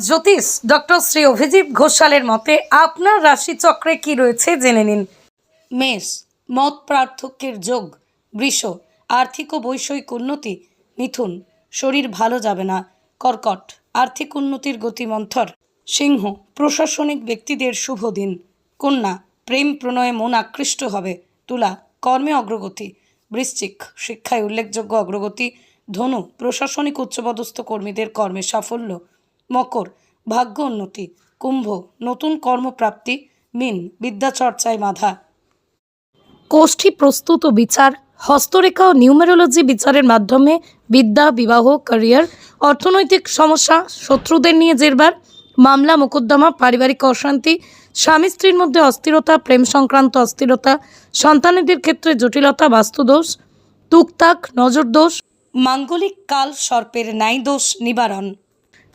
জ্যোতিষ doctor Shri Abhijit ঘোষালের মতে আপনার রাশিচক্রে কি রয়েছে জেনে নিন। মেষ, মত পার্থক্যের যোগ, বৃষ, আর্থিক ও বৈষয়িক উন্নতি, মিথুন, শরীর ভালো যাবে না, কর্কট, আর্থিক উন্নতির গতিমন্থর, সিংহ, প্রশাসনিক ব্যক্তিদের শুভ দিন, কন্যা, প্রেম প্রণয়ে মন আকৃষ্ট হবে, তুলা, কর্মে অগ্রগতি, বৃশ্চিক, শিক্ষায় উল্লেখযোগ্য অগ্রগতি, ধনু, প্রশাসনিক উচ্চপদস্থ কর্মীদের কর্মে সাফল্য মকর ভাগ্য উন্নতি কুম্ভ নতুন কর্মপ্রাপ্তি মিন বিদ্যাচর্চায় বাধা। কোষ্ঠী প্রস্তুত ও বিচার হস্তরেখা ও নিউমেরোলজি বিচারের মাধ্যমে বিদ্যা বিবাহ ক্যারিয়ার অর্থনৈতিক সমস্যা শত্রুদের নিয়ে জেরবার মামলা মোকদ্দমা পারিবারিক অশান্তি স্বামী স্ত্রীর মধ্যে অস্থিরতা প্রেম সংক্রান্ত অস্থিরতা সন্তানেদের ক্ষেত্রে জটিলতা বাস্তুদোষ তুকতাক নজরদোষ। মাঙ্গলিক কাল সর্পের ন্যায় দোষ নিবারণ।